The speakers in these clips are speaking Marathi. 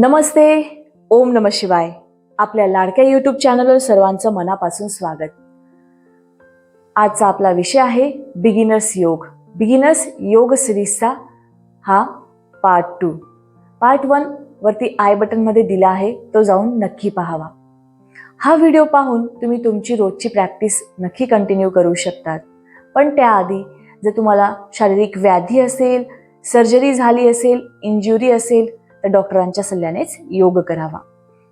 नमस्ते ओम नम शिवाय. आपल्या लाडक्या यूट्यूब चॅनलवर सर्वांचं मनापासून स्वागत. आजचा आपला विषय आहे बिगिनर्स योग. बिगिनर्स योग सिरीजचा हा पार्ट टू पार्ट वन वरती आय बटनमध्ये दिला आहे तो जाऊन नक्की पाहावा. हा व्हिडिओ पाहून तुम्ही तुमची रोजची प्रॅक्टिस नक्की कंटिन्यू करू शकतात. पण त्याआधी जर तुम्हाला शारीरिक व्याधी असेल सर्जरी झाली असेल इंजुरी असेल तर डॉक्टरांच्या सल्ल्यानेच योग करावा.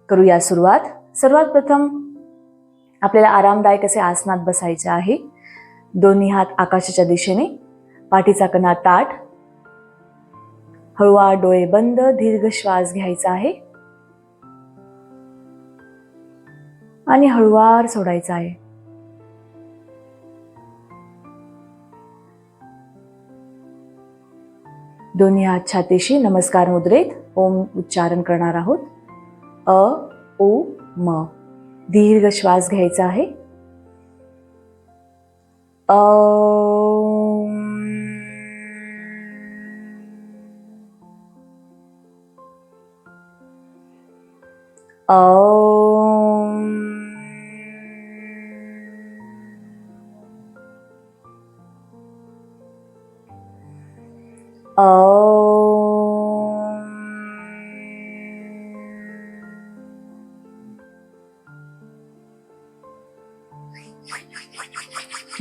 करूया सुरुवात. सर्वात प्रथम आपल्याला आरामदायक असे आसनात बसायचे आहे. दोन्ही हात आकाशाच्या दिशेने पाठीचा कणा ताट हळूवार डोळे बंद दीर्घ श्वास घ्यायचा आहे. आणि हळुवार सोडायचा आहे. दोन्ही हात छातीशी नमस्कार मुद्रेत. ओम उच्चारण करणार आहोत. अ ओ म. दीर्घ श्वास घ्यायचा आहे. अ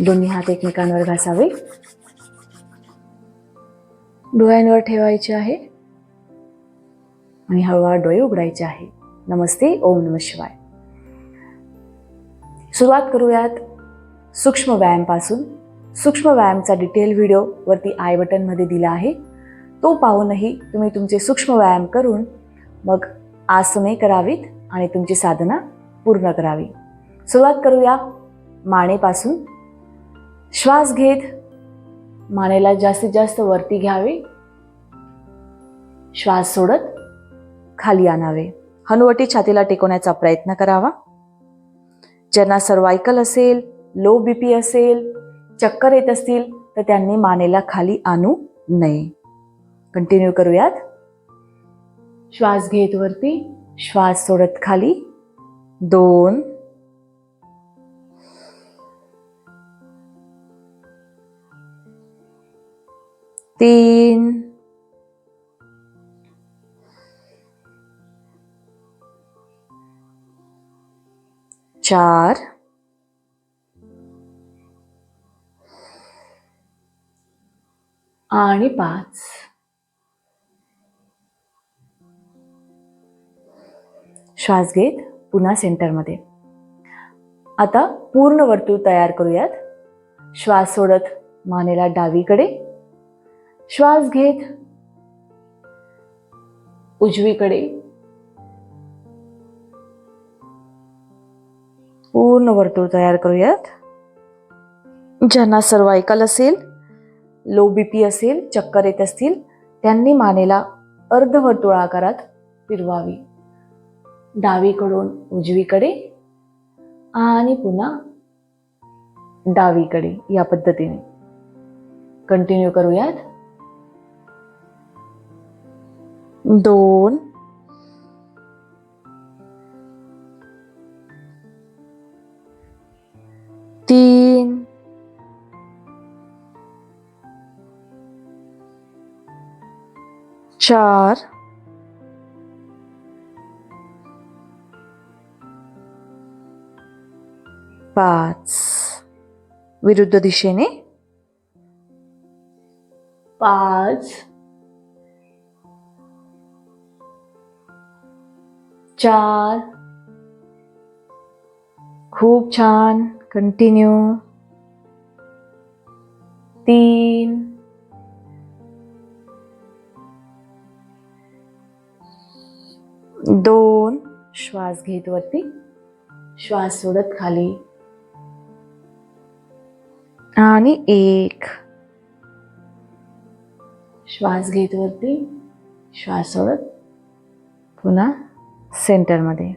दोन्ही हात एकमेकांवर घासावे. डोळ्यांवर ठेवायचे आहे. आणि हळूहळू डोळे उघडायचे आहे. नमस्ते ओम नम शिवाय. सुरुवात करूयात सूक्ष्म व्यायामपासून. सूक्ष्म व्यायामचा डिटेल व्हिडिओ वरती आय बटनमध्ये दिला आहे. तो पाहूनही तुम्ही तुमचे सूक्ष्म व्यायाम करून मग आसने करावीत आणि तुमची साधना पूर्ण करावी. सुरुवात करूया मानेपासून. श्वास घेत मानेला जास्तीत जास्त वरती घ्यावे. श्वास सोडत खाली आणावे. हनुवटी छातीला टेकवण्याचा प्रयत्न करावा. ज्यांना सर्वायकल असेल लो बीपी असेल चक्कर येत असतील तर त्यांनी मानेला खाली आणू नये. कंटिन्यू करूयात. श्वास घेत वरती श्वास सोडत खाली. दोन तीन चार आणि पाच. श्वास घेत पुन्हा सेंटरमध्ये. आता पूर्ण वर्तुळ तयार करूयात. श्वास सोडत मानेला डावीकडे श्वास घेत उजवीकडे. पूर्ण वर्तुळ तयार करूयात. ज्यांना सर्वायकल असेल लो बीपी असेल चक्कर येत असतील त्यांनी मानेला अर्धवर्तुळ आकारात फिरवावी. डावीकडून उजवीकडे आणि पुन्हा डावीकडे या पद्धतीने. कंटिन्यू करूयात. दोन तीन चार पाच. विरुद्ध दिशेने पाच. चार खूप छान. कंटिन्यू तीन. दोन. श्वास घेत वरती. श्वास सोडत खाली. आणि एक. श्वास घेत वरती. श्वास सोडत पुन्हा. सेंटरमध्ये.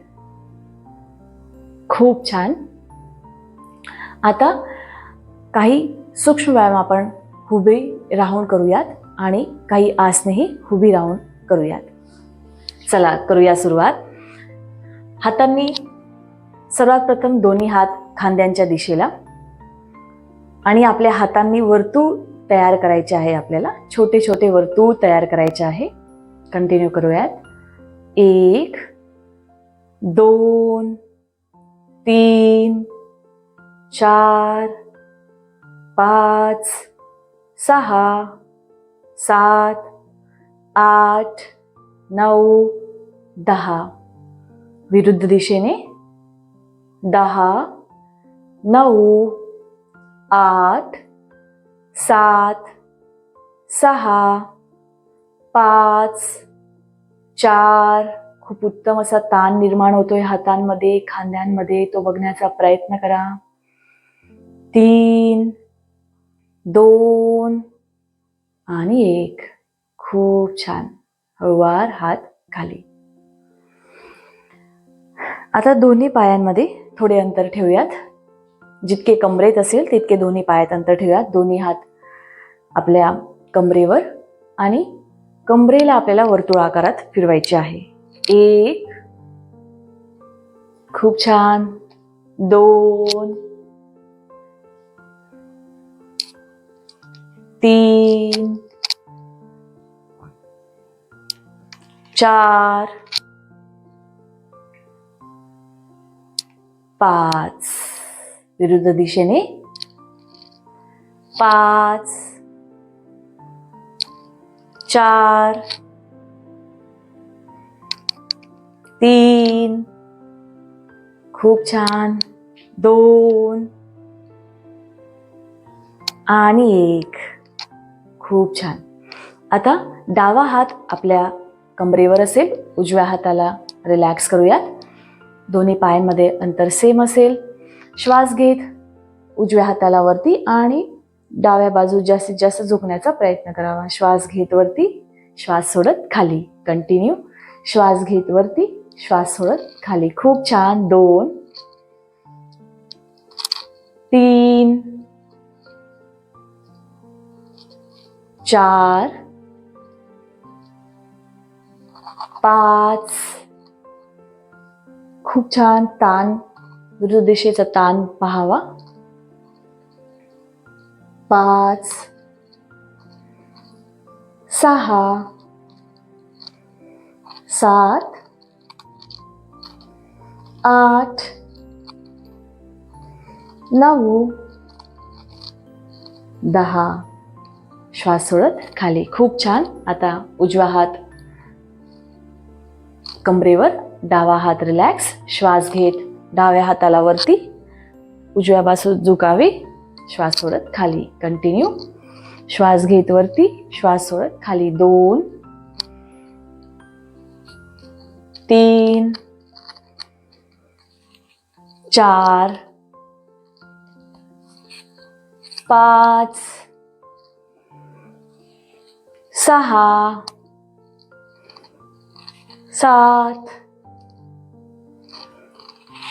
खूप छान. आता काही सूक्ष्म व्यायाम आपण हुबे राहून करूयात आणि काही आसनेही हुबी राहून करूयात. चला करूया सुरुवात. हातांनी सर्वात प्रथम दोन्ही हात खांद्यांच्या दिशेला आणि आपल्या हातांनी वर्तुळ तयार करायचे आहे आपल्याला. छोटे छोटे वर्तुळ तयार करायचे आहे. कंटिन्यू करूयात. एक दोन तीन चार पाच सहा सात आठ नऊ दहा. विरुद्ध दिशेने दहा नऊ आठ सात सहा पाच चार खूप उत्तम असा ताण निर्माण होतोय हातांमध्ये खांद्यांमध्ये. तो बघण्याचा प्रयत्न करा. तीन दोन आणि एक. खूप छान. हळुवार हात खाली. आता दोन्ही पायांमध्ये थोडे अंतर ठेवूयात. जितके कमरेत असेल तितके दोन्ही पायात अंतर ठेवूयात. दोन्ही हात आपल्या कमरेवर आणि कमरेला आपल्याला वर्तुळ आकारात फिरवायचे आहे. एक खूप छान. दोन तीन चार पाच. विरुद्ध दिशेने. पाच चार तीन. खूप छान. दोन. आणि एक. खूप छान. आता डावा हात आपल्या कमरेवर असेल उजव्या हाताला रिलॅक्स करूयात. दोन्ही पायांमध्ये अंतर सेम असेल. श्वास घेत उजव्या हाताला वरती आणि डाव्या बाजू जास्तीत जास्त झुकण्याचा प्रयत्न करावा. श्वास घेत वरती श्वास सोडत खाली. कंटिन्यू श्वास घेत वरती श्वास सोडत खाली. खूप छान. दोन. तीन. चार. पाच. खूप छान ताण. विरुद्ध दिशेचा ताण पहावा. पाच. सहा. सात. आठ नऊ दहा. श्वास सोडत खाली. खूप छान. आता उजवा हात कमरेवर डावा हात रिलॅक्स श्वास घेत डाव्या हाताला वरती. उजव्या बाजू झुकावे श्वास सोडत खाली. कंटिन्यू श्वास घेत वरती. श्वास सोडत खाली. दोन तीन चार पाच सहा सात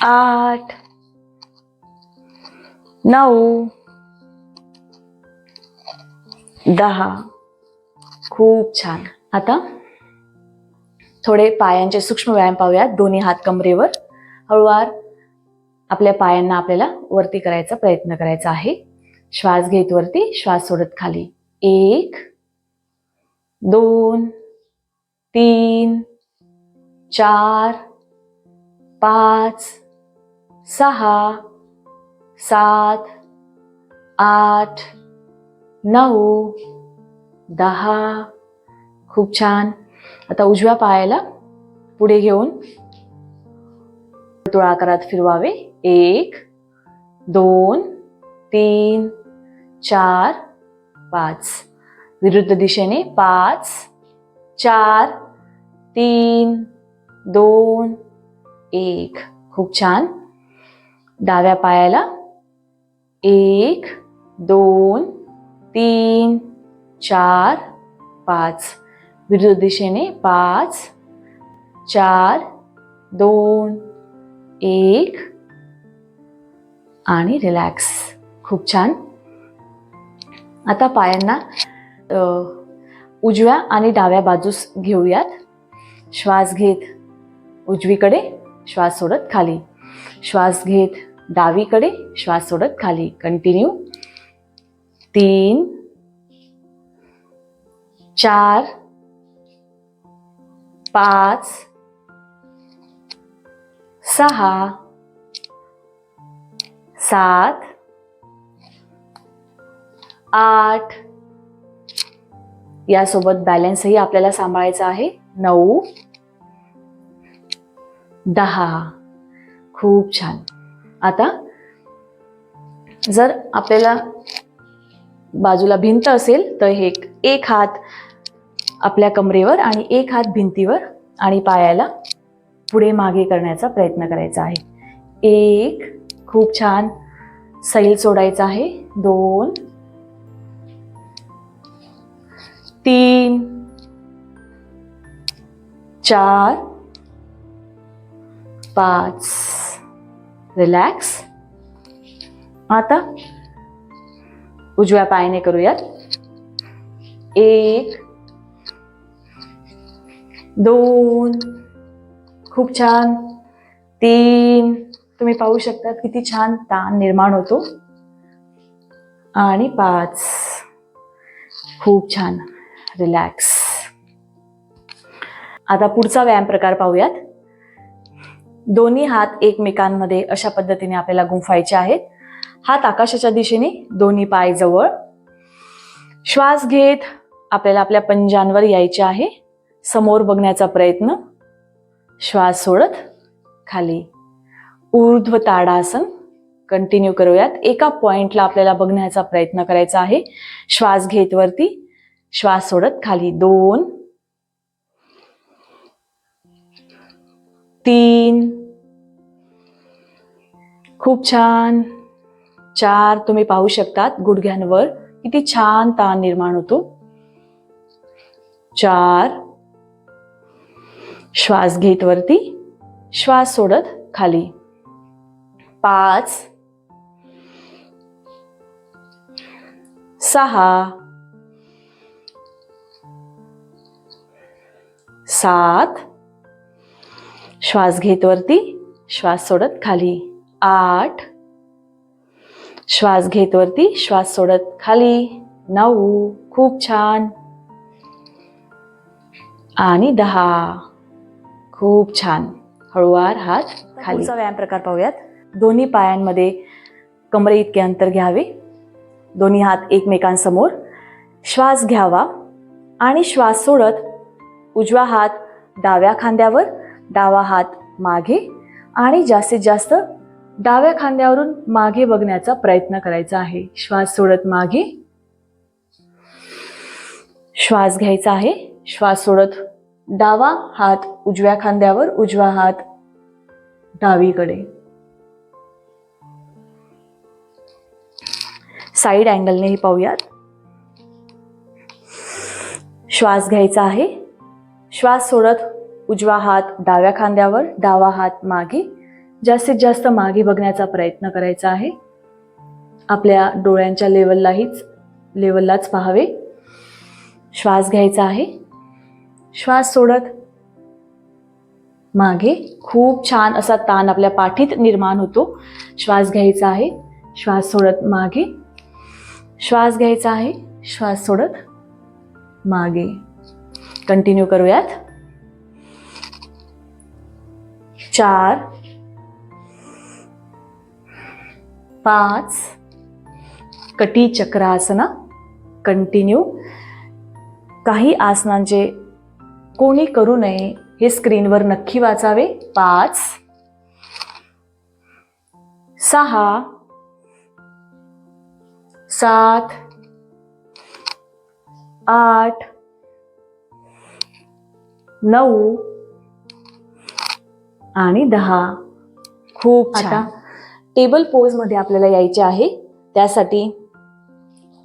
आठ नऊ दहा. खूप छान. आता थोडे पायांचे सूक्ष्म व्यायाम पाहूयात. दोन्ही हात कमरेवर. हळूवार आपल्या पायांना आपल्याला वरती करायचा प्रयत्न करायचा आहे. श्वास घेत वरती श्वास सोडत खाली. एक दोन तीन चार पाच सहा सात आठ नऊ दहा. खूप छान. आता उजव्या पायाला पुढे घेऊन वर्तुळाकारात फिरवावे. एक दोन तीन चार पाच. विरुद्ध दिशेने पाच चार तीन दोन एक. खूप छान. डाव्या पायाला एक दोन तीन चार पाच. विरुद्ध दिशेने पाच चार दोन एक. आणि रिलॅक्स खूप छान. आता पायांना उजव्या आणि डाव्या बाजूस घेऊयात. श्वास घेत उजवीकडे श्वास सोडत खाली. श्वास घेत डावीकडे श्वास सोडत खाली. कंटिन्यू तीन चार पाच सहा सात आठ. यासोबत बॅलन्सही आपल्याला सांभाळायचा आहे. नऊ. दहा. खूप छान. आता जर आपल्याला बाजूला भिंत असेल तर हे एक हात आपल्या कमरेवर आणि एक हात भिंतीवर आणि पायाला पुढे मागे करण्याचा प्रयत्न करायचा आहे. एक खूप छान. सैल सोडायचा आहे. दोन. तीन. चार. पाच. रिलॅक्स आता उजव्या पायाने करूयात. एक. दोन. खूप छान. तीन. तुम्ही पाहू शकता किती छान ताण निर्माण होतो. आणि पाच. खूप छान. रिलॅक्स आता पुढचा व्यायाम प्रकार पाहूयात. दोन्ही हात एकमेकांमध्ये अशा पद्धतीने आपल्याला गुंफायचे आहेत. हात आकाशाच्या दिशेने दोन्ही पाय जवळ. श्वास घेत आपल्याला आपल्या पंजांवर यायचे आहे. समोर बघण्याचा प्रयत्न. श्वास सोडत खाली. ऊर्ध्व ताडासन कंटिन्यू करूयात. एका पॉइंटला आपल्याला बघण्याचा प्रयत्न करायचा आहे. श्वास घेत वरती. श्वास सोडत खाली. दोन. तीन. खूप छान. चार. तुम्ही पाहू शकतात गुडघ्यांवर. किती छान ताण निर्माण होतो. चार. श्वास घेत वरती. श्वास सोडत खाली. पाच सहा सात श्वास घेत वरती श्वास सोडत खाली आठ श्वास घेत वरती श्वास सोडत खाली नऊ खूप छान. आणि दहा खूप छान. हळूवार हात खाली. व्यायाम प्रकार पाहूयात. दोन्ही पायांमध्ये कमरे इतके अंतर घ्यावे. दोन्ही हात एकमेकांसमोर. श्वास घ्यावा आणि श्वास सोडत उजवा हात डाव्या खांद्यावर डावा हात मागे आणि जास्तीत जास्त डाव्या खांद्यावरून मागे बघण्याचा प्रयत्न करायचा आहे. श्वास सोडत मागे. श्वास घ्यायचा आहे. श्वास सोडत डावा हात उजव्या खांद्यावर उजवा हात डावीकडे. साईड अँगलनेही पाहूयात. श्वास घ्यायचा आहे. श्वास सोडत उजवा हात डाव्या खांद्यावर डावा हात मागे. जास्तीत जास्त मागे बघण्याचा प्रयत्न करायचा आहे. आपल्या डोळ्यांच्या लेवललाहीच लेवललाच पाहावे. श्वास घ्यायचा आहे. श्वास सोडत मागे. खूप छान असा ताण आपल्या पाठीत निर्माण होतो. श्वास घ्यायचा आहे. श्वास सोडत मागे. श्वास घ्यायचा आहे. श्वास सोडत मागे. कंटिन्यू करूयात. चार पाच कटी चक्रासना कंटिन्यू काही आसनांचे कोणी करू नये हे स्क्रीनवर नक्की वाचावे. पाच सहा सात आठ नऊ आणि दहा. खूप आता टेबल पोजमध्ये आपल्याला यायचे आहे. त्यासाठी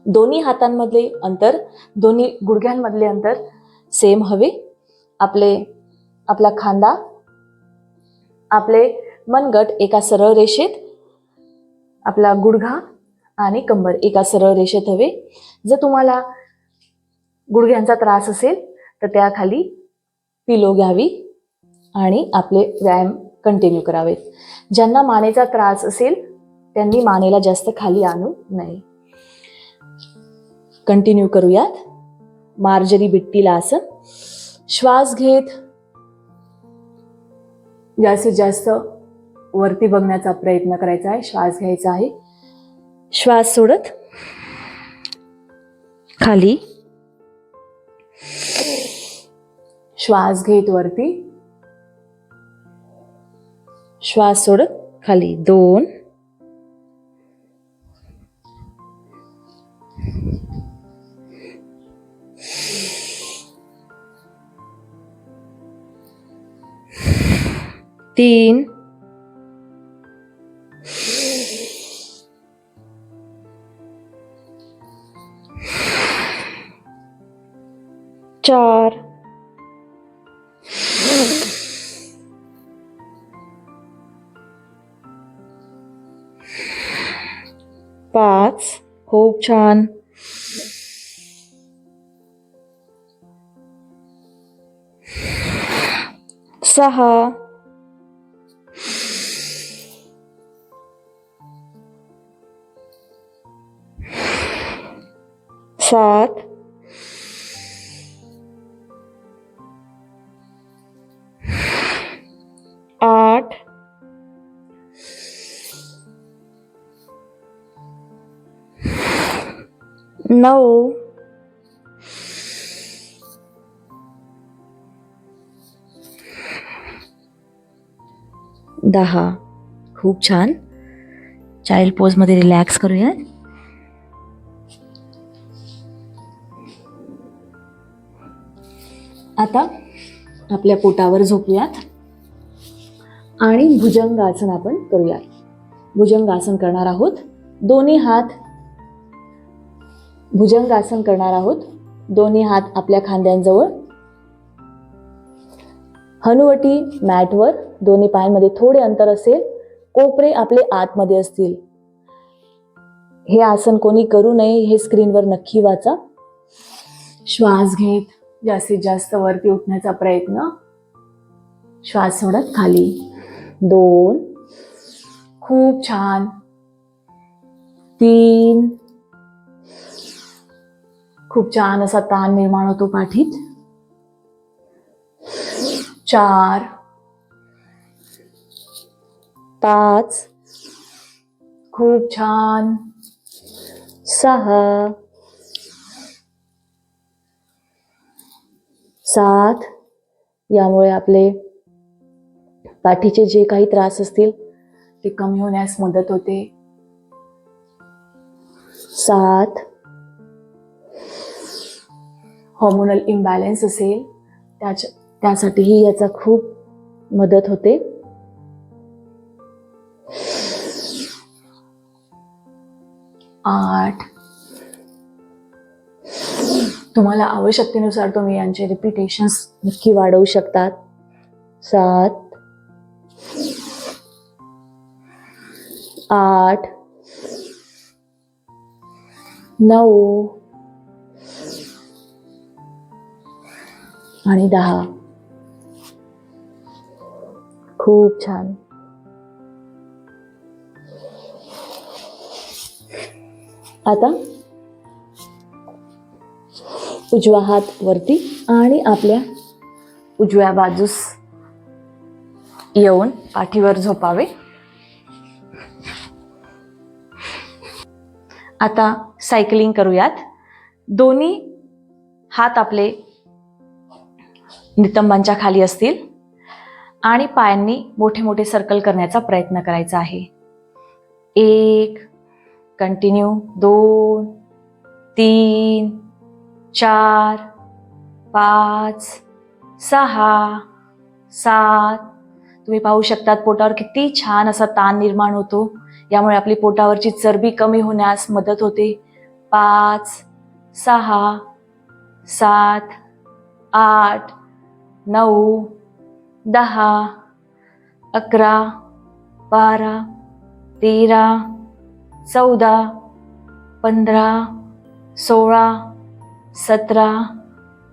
दोन्ही हातांमधले अंतर दोन्ही गुडघ्यांमधले अंतर सेम हवे. आपले आपला खांदा आपले मनगट एका सरळ रेषेत आपला गुडघा आणि कंबर एका सरळ रेषेत हवे. जर तुम्हाला गुडघ्यांचा त्रास असेल तर त्याखाली पिलो घ्यावी आणि आपले व्यायाम कंटिन्यू करावेत. ज्यांना मानेचा त्रास असेल त्यांनी मानेला जास्त खाली आणू नये. कंटिन्यू करूयात. मार्जरी बिट्टीला आसन श्वास घेत. जास्तीत जास्त वरती बघण्याचा प्रयत्न करायचा आहे. श्वास घ्यायचा आहे. श्वास सोडत. खाली. श्वास घेत वरती. श्वास सोडत खाली. दोन. तीन. चार. पाच. खूप छान. सहा. सात. नऊ. दहा. खूप छान. चाइल्ड पोजमध्ये रिलॅक्स करूयात. आता आपल्या पोटावर झोपूयात. आणि भुजंगासन आपण करूयात. भुजंगासन करणार आहोत. दोन्ही हात भुजंगासन करणार आहोत. दोन्ही हात आपल्या खांद्यांजवळ. हनुवटी मॅटवर दोन्ही पायांमध्ये थोडे अंतर असेल. कोपरे आपले आतमध्ये असतील. हे आसन कोणी करू नये हे स्क्रीनवर नक्की वाचा. श्वास घेत जास्तीत जास्त वरती उठण्याचा प्रयत्न. श्वास सोडत खाली. दोन. खूप छान. तीन. खूप छान असा ताण निर्माण होतो पाठीत. चार पाच खूप छान. सहा सात. यामुळे आपले पाठीचे जे काही त्रास असतील ते कमी होण्यास मदत होते. सात हॉर्मोनल इम्बॅलन्स असेल त्याच्या त्यासाठीही याचा खूप मदत होते. आठ. तुम्हाला आवश्यकतेनुसार तुम्ही यांचे रिपिटेशन्स नक्की वाढवू शकतात. सात. आठ. नऊ. आणि दहा. खूप छान. आता उजवा हात वरती आणि आपल्या उजव्या बाजूस येऊन पाठीवर झोपावे. आता सायकलिंग करूयात. दोन्ही हात आपले नितंबांच्या खाली असतील आणि पायांनी मोठे मोठे सर्कल करण्याचा प्रयत्न करायचा आहे. एक कंटिन्यू दोन तीन चार पाच सहा सात. तुम्ही पाहू शकतात पोटावर किती छान असा ताण निर्माण होतो. यामुळे आपली पोटावरची चरबी कमी होण्यास मदत होते. पाच सहा सात आठ नऊ दहा अकरा बारा तेरा चौदा पंधरा सोळा सतरा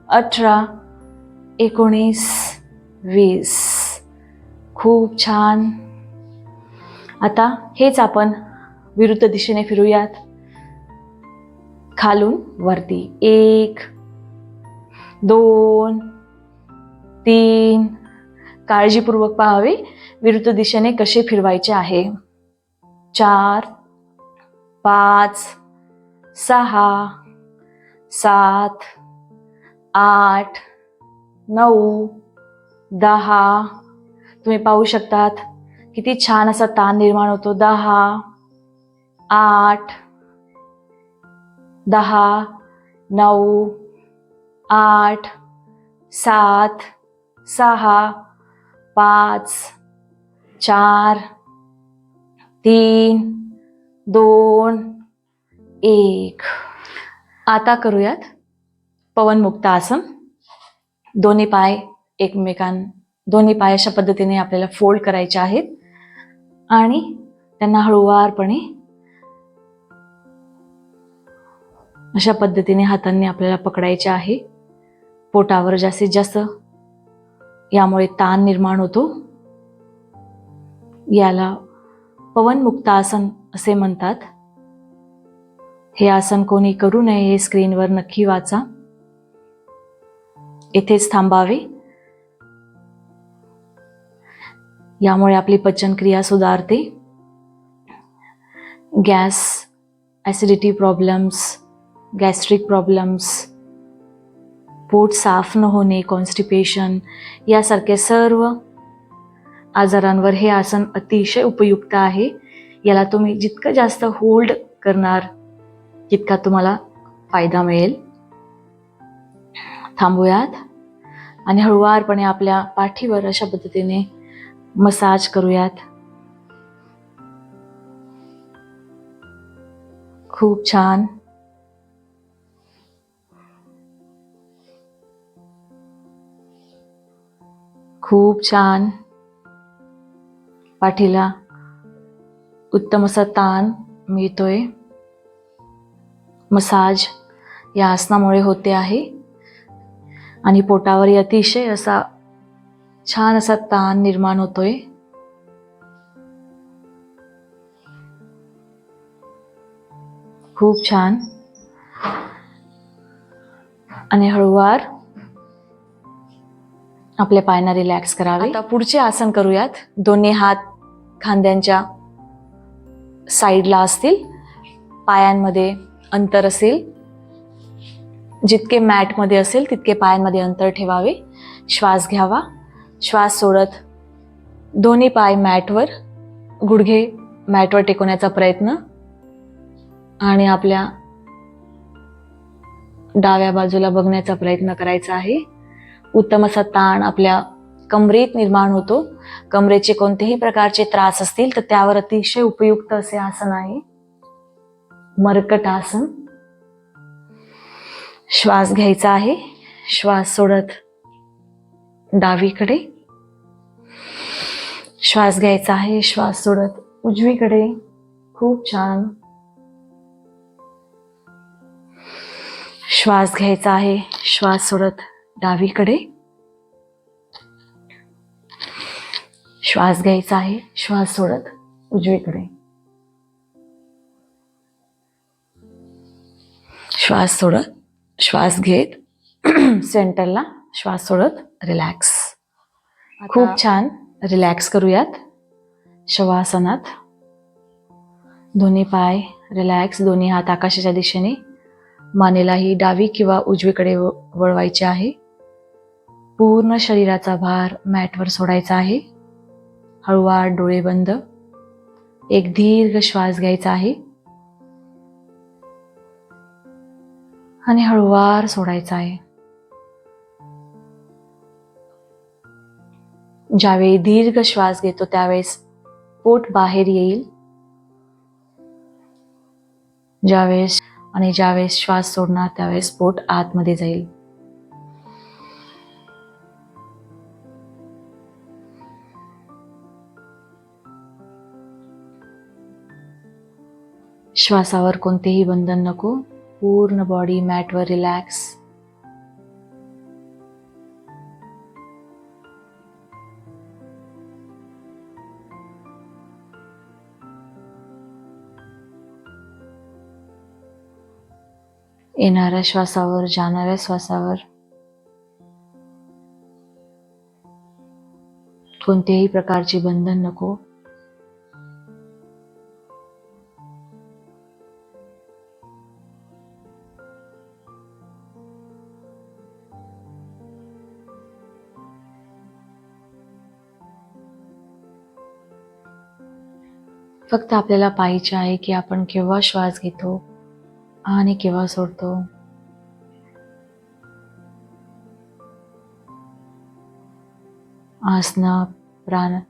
अठरा एकोणीस वीस. खूप छान. आता हेच आपण विरुद्ध दिशेने फिरूयात. खालून वरती एक दोन तीन. काळजीपूर्वक पाहावे. विरुद्ध दिशेने कसे फिरवायचे आहे? चार. पाच. सहा. सात. आठ. नऊ. दहा. तुम्ही पाहू शकतात किती छान असा ताण निर्माण होतो. दहा. आठ. दहा. नऊ. आठ. सात. सहा पाच चार तीन दोन एक. आता करूयात पवनमुक्त आसन. दोन्ही पाय एकमेकां दोन्ही पाय अशा पद्धतीने आपल्याला फोल्ड करायचे आहेत. आणि त्यांना हळूवारपणे अशा पद्धतीने हातांनी आपल्याला पकडायचे आहे. पोटावर जास्तीत जास्त यामुळे ताण निर्माण होतो. याला पवनमुक्त आसन असे म्हणतात. हे आसन कोणी करू नये हे स्क्रीनवर नक्की वाचा. येथेच थांबावे. यामुळे आपली पचनक्रिया सुधारते. Gas acidity problems gastric problems पोट साफ न होणे कॉन्स्टिपेशन यासारख्या सर्व आजारांवर हे आसन अतिशय उपयुक्त आहे. याला तुम्ही जितकं जास्त होल्ड करणार तितका तुम्हाला फायदा मिळेल. थांबूयात आणि हळुवारपणे आपल्या पाठीवर अशा पद्धतीने मसाज करूयात. खूप छान. खूप छान. पाठीला उत्तम असा ताण मिळतोय. मसाज या आसनामुळे होते आहे. आणि पोटावर अतिशय असा छान असा ताण निर्माण होतोय. खूप छान. आणि हळूवार आपल्या पायांना रिलॅक्स करावे. आता पुढचे आसन करूयात. दोन्ही हात खांद्यांच्या साईडला असतील. पायांमध्ये अंतर असेल. जितके मॅटमध्ये असेल तितके पायांमध्ये अंतर ठेवावे. श्वास घ्यावा. श्वास सोडत दोन्ही पाय मॅटवर गुडघे मॅटवर टेकवण्याचा प्रयत्न. आणि आपल्या डाव्या बाजूला बघण्याचा प्रयत्न करायचा आहे. उत्तम असा ताण आपल्या कमरेत निर्माण होतो. कमरेचे कोणतेही प्रकारचे त्रास असतील तर त्यावर अतिशय उपयुक्त असे आसन आहे. मरकट आसन. श्वास घ्यायचा आहे. श्वास सोडत डावीकडे. श्वास घ्यायचा आहे. श्वास सोडत उजवीकडे. खूप छान. श्वास घ्यायचा आहे. श्वास सोडत डावीकडे. श्वास घ्यायचा आहे. श्वास सोडत उजवीकडे. श्वास सोडत श्वास घेत सेंटरला श्वास सोडत रिलॅक्स. खूप छान. रिलॅक्स करूयात. शवासनात. दोन्ही पाय रिलॅक्स. दोन्ही हात आकाशाच्या दिशेने. मानेलाही डावी किंवा उजवीकडे वळवायचे आहे. पूर्ण शरीराचा भार मॅटवर सोडायचा आहे. हळूवार डोळे बंद. एक दीर्घ श्वास घ्यायचा आहे. आणि हळूवार सोडायचा आहे. ज्यावेळी दीर्घ श्वास घेतो त्यावेळेस पोट बाहेर येईल. ज्यावेळेस आणि ज्यावेळेस श्वास सोडणार त्यावेळेस पोट आतमध्ये जाईल. श्वासावर कोणतेही बंधन नको. पूर्ण बॉडी मॅटवर रिलॅक्स येणाऱ्या श्वासावर, जाणाऱ्या श्वासावर कोणतेही प्रकारची बंधन नको. फक्त आपल्याला पाहिजे आहे की आपण केव्हा श्वास घेतो आणि केव्हा सोडतो. आसना प्राण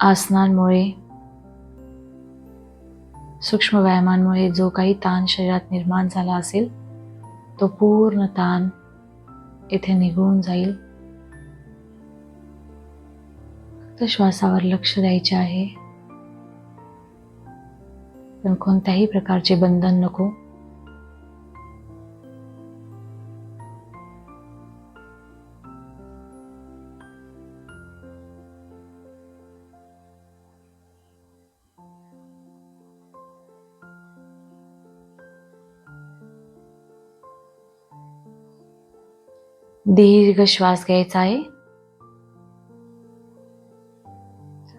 आसनांमुळे सूक्ष्म व्यायामांमुळे जो काही ताण शरीरात निर्माण झाला असेल तो पूर्ण ताण इथे निघून जाईल. फक्त श्वासावर लक्ष द्यायचे आहे. पण कोणत्याही प्रकारचे बंधन नको. दीर्घ श्वास घ्यायचा आहे.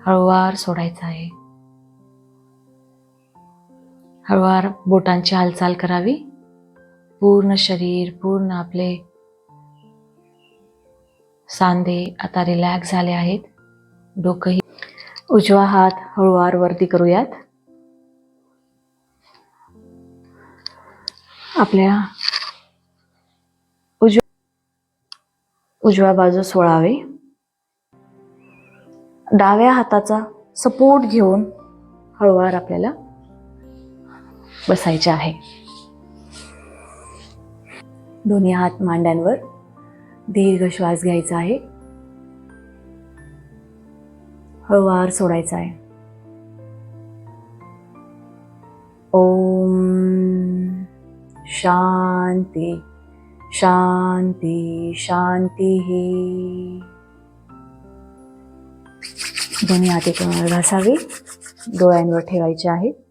हळूवार सोडायचा आहे. हळूवार बोटांची हालचाल करावी. पूर्ण शरीर पूर्ण आपले सांधे आता रिलॅक्स झाले आहेत. डोकंही उजवा हात हळूवार वरती करूयात. आपल्या उजव्या उजव्या बाजू वळावे डाव्या हाताचा सपोर्ट घेऊन हळूवार आपल्याला बसायचे आहे. दोन्ही हात मांड्यांवर दीर्घ श्वास घ्यायचा आहे. हळूवार सोडायचा आहे. ओम शांती शांती शांती दोन्ही हाती कोणाला घासावी. डोळ्यांवर ठेवायचे आहे.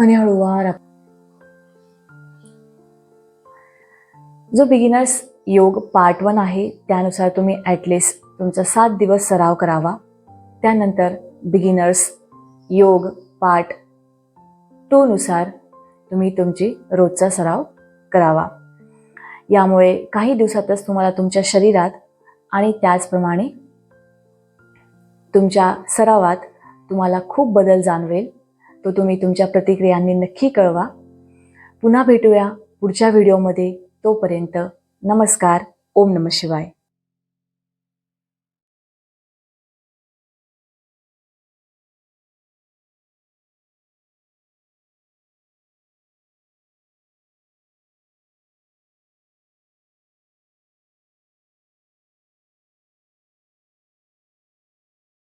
आणि हळूवार जो बिगिनर्स योग पार्ट वन आहे त्यानुसार तुम्ही ॲटलिस्ट तुमचा सात दिवस सराव करावा. त्यानंतर बिगिनर्स योग पार्ट टूनुसार तुम्ही तुमची रोजचा सराव करावा. यामुळे काही दिवसातच तुम्हाला तुमच्या शरीरात आणि त्याचप्रमाणे तुमच्या सरावात तुम्हाला खूप बदल जाणवेल. तो तुम्ही तुमच्या प्रतिक्रियांनी नक्की कळवा. पुन्हा भेटूया पुढच्या व्हिडिओमध्ये. तोपर्यंत नमस्कार. ओम नम शिवाय.